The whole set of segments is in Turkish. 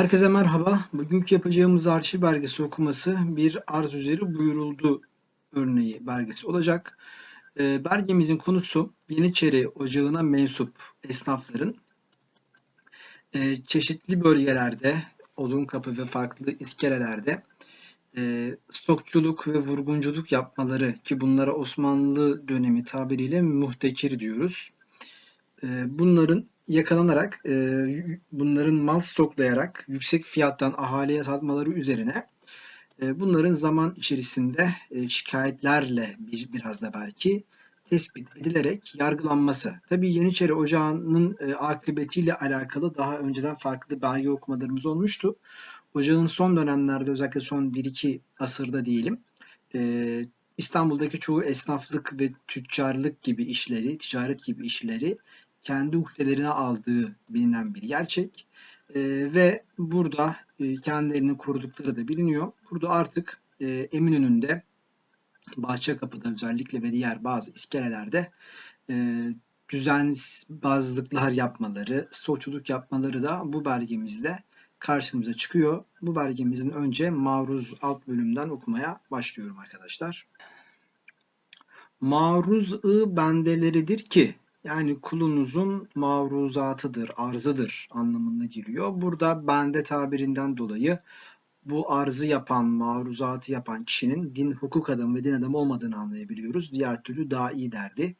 Herkese merhaba. Bugünkü yapacağımız arşiv belgesi okuması bir arz üzeri buyuruldu örneği belgesi olacak. Ee, belgemizin konusu Yeniçeri Ocağı'na mensup esnafların e, çeşitli bölgelerde, Odun-Kapı ve farklı iskelelerde e, stokçuluk ve vurgunculuk yapmaları ki bunlara Osmanlı dönemi tabiriyle muhtekir diyoruz. Bunların yakalanarak e, bunların mal stoklayarak yüksek fiyattan ahaliye satmaları üzerine e, bunların zaman içerisinde e, şikayetlerle bir, biraz da belki tespit edilerek yargılanması. Tabii Yeniçeri Ocağı'nın e, akıbetiyle alakalı daha önceden farklı belge okumalarımız olmuştu. Ocağın son dönemlerde özellikle son 1-2 asırda diyelim e, İstanbul'daki çoğu esnaflık ve tüccarlık gibi işleri, ticaret gibi işleri kendi uhdelerine aldığı bilinen bir gerçek. E, ve burada e, kendilerini korudukları da biliniyor. Burada artık e, Eminönü'nde, Bahçekapı'da özellikle ve diğer bazı iskelelerde e, düzenbazlıklar yapmaları, stoğçuluk yapmaları da bu belgemizde karşımıza çıkıyor. Bu belgemizin önce maruz alt bölümden okumaya başlıyorum arkadaşlar. Maruz-ı bendeleridir ki yani kulunuzun mavruzatıdır, arzıdır anlamına geliyor. Burada bende tabirinden dolayı bu arzı yapan, maruzatı yapan kişinin din hukuk adamı ve din adamı olmadığını anlayabiliyoruz. Diğer türlü daha iyi derdi.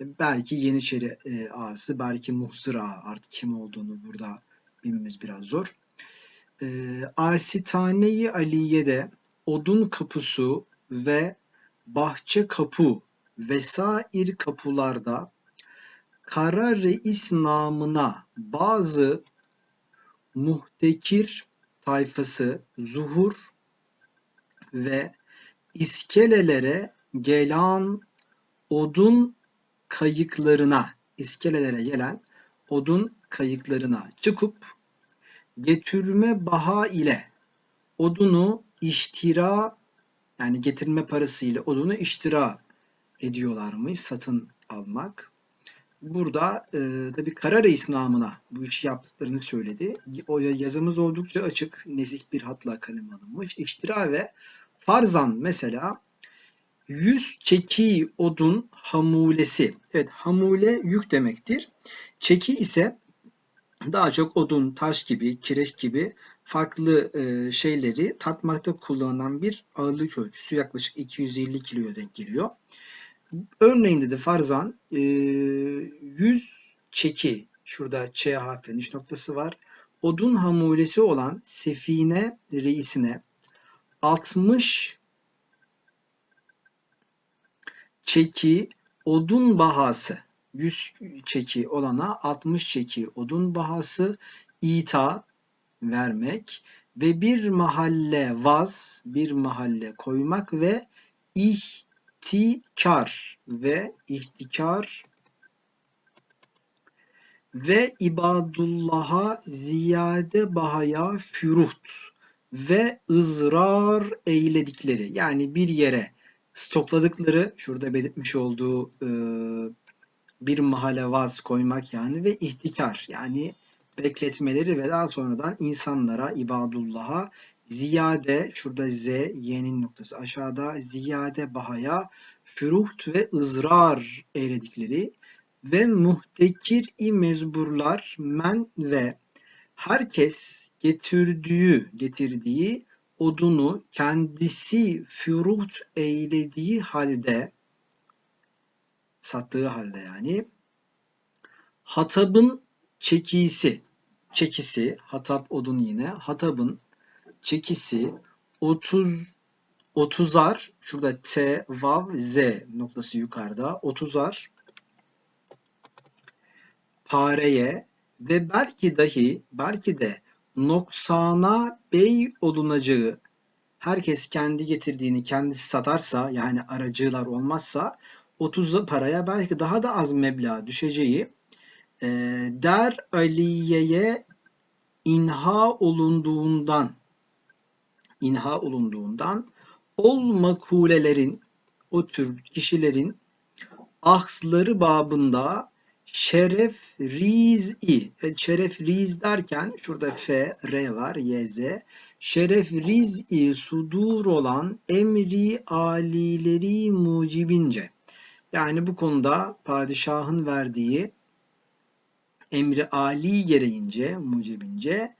Belki Yeniçeri e, ağası, belki Muhsır ağa artık kim olduğunu burada bilmemiz biraz zor. E, Asitane-i Aliye'de odun kapısı ve bahçe kapı vesair kapılarda Kara Reis namına bazı muhtekir tayfası zuhur ve iskelelere gelen odun kayıklarına, iskelelere gelen odun kayıklarına çıkıp getirme baha ile odunu iştira yani getirme parası ile odunu iştira ediyorlarmış satın almak burada e, tabi Kara Reis namına bu işi yaptıklarını söyledi. O yazımız oldukça açık, nezih bir hatla kaleme alınmış. İştira ve farzan mesela 100 çeki odun hamulesi. Evet hamule yük demektir. Çeki ise daha çok odun, taş gibi, kireç gibi farklı e, şeyleri tartmakta kullanılan bir ağırlık ölçüsü. Yaklaşık 250 kiloya denk geliyor. Örneğinde de farzan e, 100 çeki şurada Ç harfinin iş noktası var. Odun hamulesi olan sefine reisine 60 çeki odun bahası 100 çeki olana 60 çeki odun bahası ita vermek ve bir mahalle vaz bir mahalle koymak ve ih ihtikar ve ihtikar ve ibadullah'a ziyade bahaya füruht ve ızrar eyledikleri yani bir yere stokladıkları şurada belirtmiş olduğu e, bir mahalle vaz koymak yani ve ihtikar yani bekletmeleri ve daha sonradan insanlara ibadullah'a ziyade şurada z y'nin noktası aşağıda. Ziyade bahaya füruht ve ızrar eyledikleri ve muhtekir-i mezburlar men ve herkes getirdiği getirdiği odunu kendisi füruht eylediği halde sattığı halde yani hatabın çekisi çekisi hatap odun yine hatabın çekisi 30 30'ar şurada T, Vav, Z noktası yukarıda 30'ar pareye ve belki dahi belki de noksana bey olunacağı herkes kendi getirdiğini kendisi satarsa yani aracılar olmazsa 30 paraya belki daha da az meblağ düşeceği e, der aliyeye inha olunduğundan inha olunduğundan ol makulelerin o tür kişilerin ahsları babında Şeref Riz'i. Evet, Şeref Riz derken şurada F, R var, YZ. Şeref Riz'i sudur olan emri alileri mucibince. Yani bu konuda padişahın verdiği emri ali gereğince, mucibince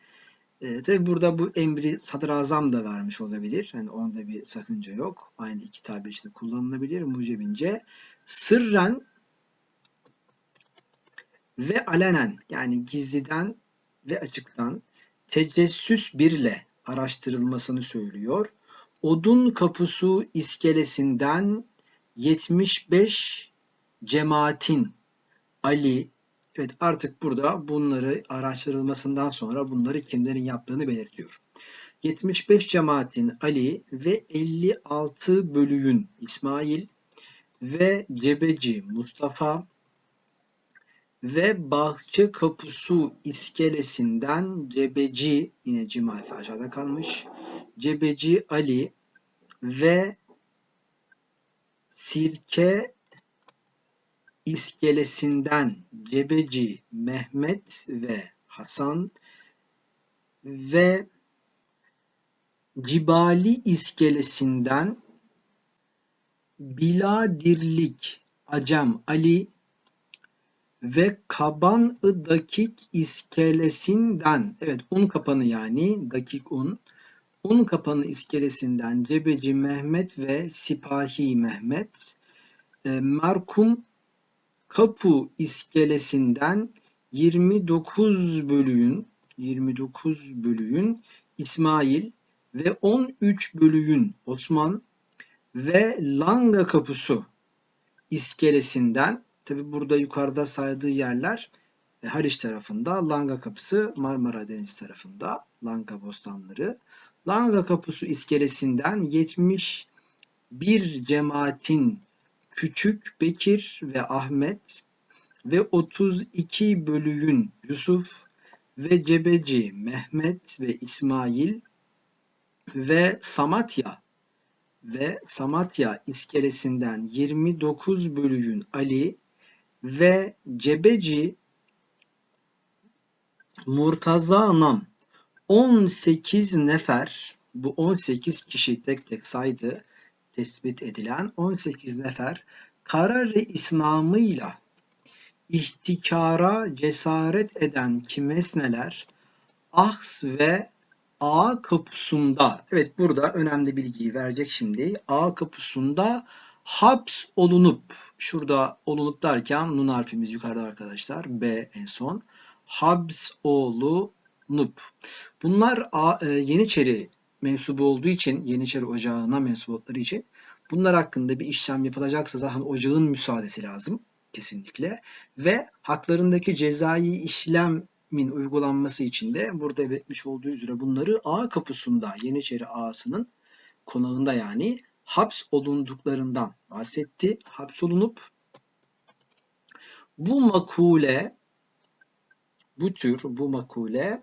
e, tabi burada bu emri sadrazam da vermiş olabilir. Yani onda bir sakınca yok. Aynı iki tabir işte kullanılabilir mucibince. Sırren ve alenen yani gizliden ve açıktan tecessüs birle araştırılmasını söylüyor. Odun kapusu iskelesinden 75 cemaatin Ali evet artık burada bunları araştırılmasından sonra bunları kimlerin yaptığını belirtiyor. 75 cemaatin Ali ve 56 bölüğün İsmail ve Cebeci Mustafa ve Bahçe Kapusu iskelesinden Cebeci yine cim harfi aşağıda kalmış. Cebeci Ali ve Sirke iskelesinden Cebeci Mehmet ve Hasan ve Cibali iskelesinden Biladirlik Acem Ali ve Kaban-ı Dakik iskelesinden evet un kapanı yani dakik un un kapanı iskelesinden Cebeci Mehmet ve Sipahi Mehmet e, Merkum Kapu iskelesinden 29 bölüğün 29 bölüğün İsmail ve 13 bölüğün Osman ve Langa Kapusu iskelesinden tabi burada yukarıda saydığı yerler e, Haliç tarafında, Langa Kapısı Marmara Denizi tarafında, Langa Bostanları. Langa Kapısı iskelesinden 71 cemaatin Küçük Bekir ve Ahmet ve 32 bölüğün Yusuf ve Cebeci Mehmet ve İsmail ve Samatya ve Samatya iskelesinden 29 bölüğün Ali ve Cebeci Murtaza Nam 18 nefer bu 18 kişi tek tek saydı tespit edilen 18 nefer karar-ı İslam'ıyla ihtikara cesaret eden kimesneler Ahs ve A kapısında evet burada önemli bilgiyi verecek şimdi. A kapısında haps olunup şurada olunup derken nun harfimiz yukarıda arkadaşlar. B en son. Habs olunup. Bunlar A, e, Yeniçeri mensubu olduğu için Yeniçeri Ocağı'na mensup oldukları için bunlar hakkında bir işlem yapılacaksa zaten ocağın müsaadesi lazım kesinlikle ve haklarındaki cezai işlemin uygulanması için de burada belirtmiş olduğu üzere bunları A kapısında Yeniçeri Ağası'nın konağında yani haps olunduklarından bahsetti. Hapsolunup bu makule bu tür bu makule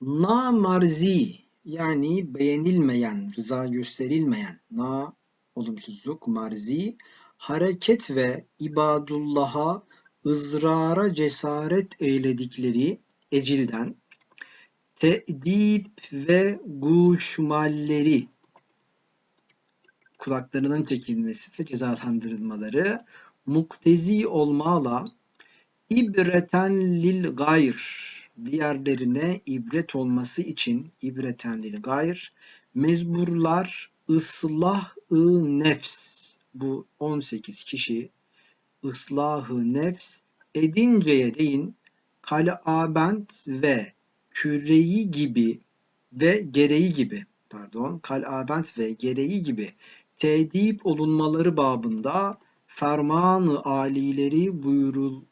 namarzi yani beğenilmeyen, rıza gösterilmeyen na olumsuzluk marzi hareket ve ibadullah'a ızrara cesaret eyledikleri ecilden te'dip ve guşmalleri kulaklarının çekilmesi ve cezalandırılmaları muktezi olmağla ibreten lil gayr diğerlerine ibret olması için ibreten gayr mezburlar ıslah-ı nefs. Bu 18 kişi ıslahı nefs. Edinceye değin kalabent ve küreyi gibi ve gereği gibi pardon kalabent ve gereği gibi tedip olunmaları babında fermanı alileri buyurul,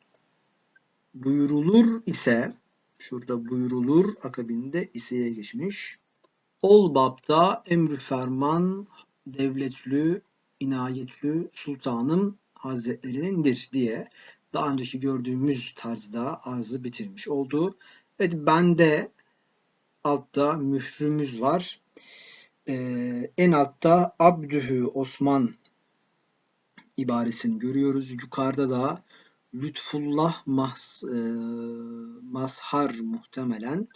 buyurulur ise şurada buyurulur akabinde iseye geçmiş. Ol babda emrü ferman devletlü inayetlü sultanım hazretlerindir diye daha önceki gördüğümüz tarzda arzı bitirmiş oldu. Evet bende altta mührümüz var. Ee, en altta Abdühü Osman ibaresini görüyoruz. Yukarıda da Lütfullah Mahs, e, Mazhar muhtemelen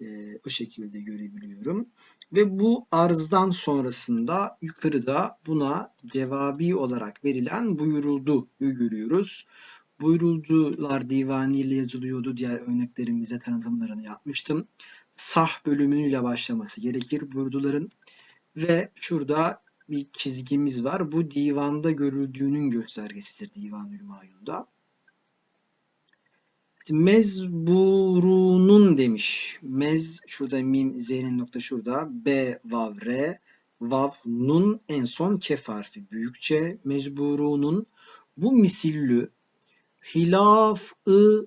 e, o şekilde görebiliyorum. Ve bu arzdan sonrasında yukarıda buna cevabi olarak verilen buyuruldu görüyoruz. Buyuruldular divanı ile yazılıyordu. Diğer örneklerimizde tanıtımlarını yapmıştım. Sah bölümüyle başlaması gerekir buyurduların. Ve şurada bir çizgimiz var. Bu divanda görüldüğünün göstergesidir Divan-ı. Mezburunun demiş. Mez şurada mim z'nin nokta şurada. B vav re vav nun en son kef harfi büyükçe mezburunun bu misillü hilaf-ı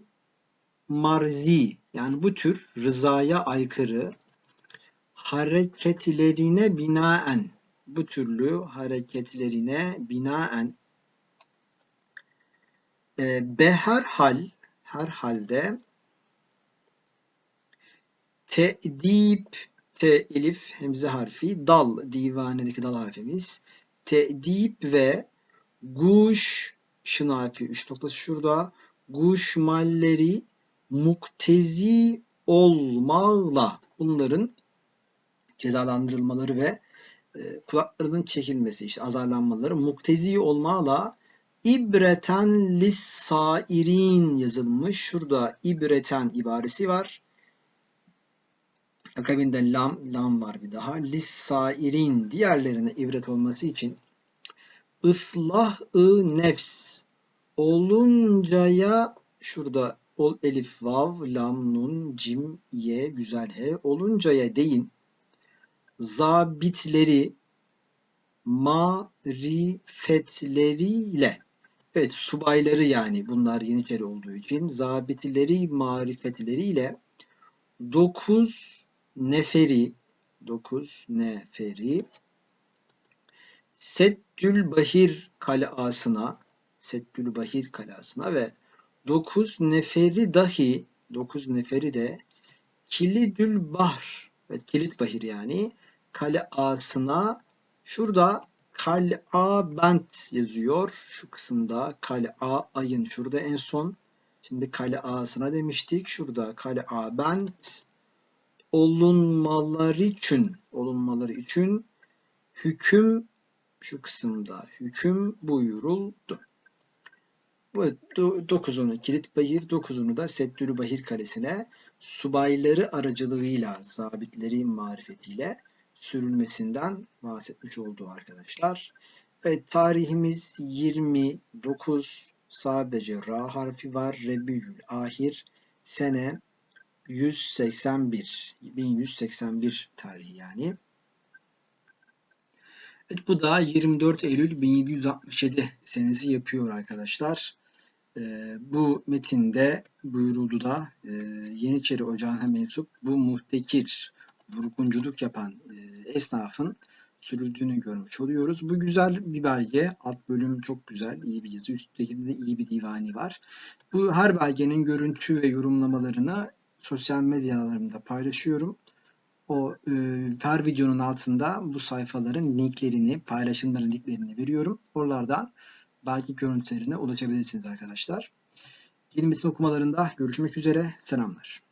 marzi yani bu tür rızaya aykırı hareketlerine binaen bu türlü hareketlerine binaen e, beherhal her halde te'dip te elif hemze harfi dal divanedeki dal harfimiz. Te'dip ve guş şın harfi 3 noktası şurada. Guşmalleri muktezi olmakla bunların cezalandırılmaları ve e, kulaklarının çekilmesi işte azarlanmaları muktezi olmakla İbreten lissairin yazılmış. Şurada ibreten ibaresi var. Akabinde lam, lam var bir daha. Lissairin diğerlerine ibret olması için ıslah-ı nefs oluncaya şurada ol elif vav lam nun cim ye güzel he oluncaya deyin zabitleri marifetleriyle Evet subayları yani bunlar Yeniçeri olduğu için zabitleri marifetleriyle 9 neferi 9 neferi Seddül Bahir kalasına Seddül Bahir kalasına ve 9 neferi dahi 9 neferi de Kilidül Bahr evet Kilit Bahir yani kalasına şurada Kal'a bent yazıyor. Şu kısımda kal'a ayın şurada en son. Şimdi kal'asına demiştik. Şurada kal'a bent olunmaları için olunmaları için hüküm şu kısımda hüküm buyuruldu. Bu dokuzunu kilit bahir, dokuzunu da Seddülü Bahir Kalesi'ne subayları aracılığıyla, zabitleri marifetiyle sürülmesinden bahsetmiş oldu arkadaşlar. Evet tarihimiz 29 sadece ra harfi var. Rebiyül ahir sene 181 1181 tarihi yani. Evet, bu da 24 Eylül 1767 senesi yapıyor arkadaşlar. Ee, bu metinde buyuruldu da e, Yeniçeri Ocağı'na mensup bu muhtekir vurgunculuk yapan e, esnafın sürüldüğünü görmüş oluyoruz. Bu güzel bir belge. Alt bölüm çok güzel. iyi bir yazı. Üstteki de iyi bir divani var. Bu her belgenin görüntü ve yorumlamalarını sosyal medyalarımda paylaşıyorum. O e, her videonun altında bu sayfaların linklerini, paylaşımların linklerini veriyorum. Oralardan belge görüntülerine ulaşabilirsiniz arkadaşlar. Yeni metin okumalarında görüşmek üzere. Selamlar.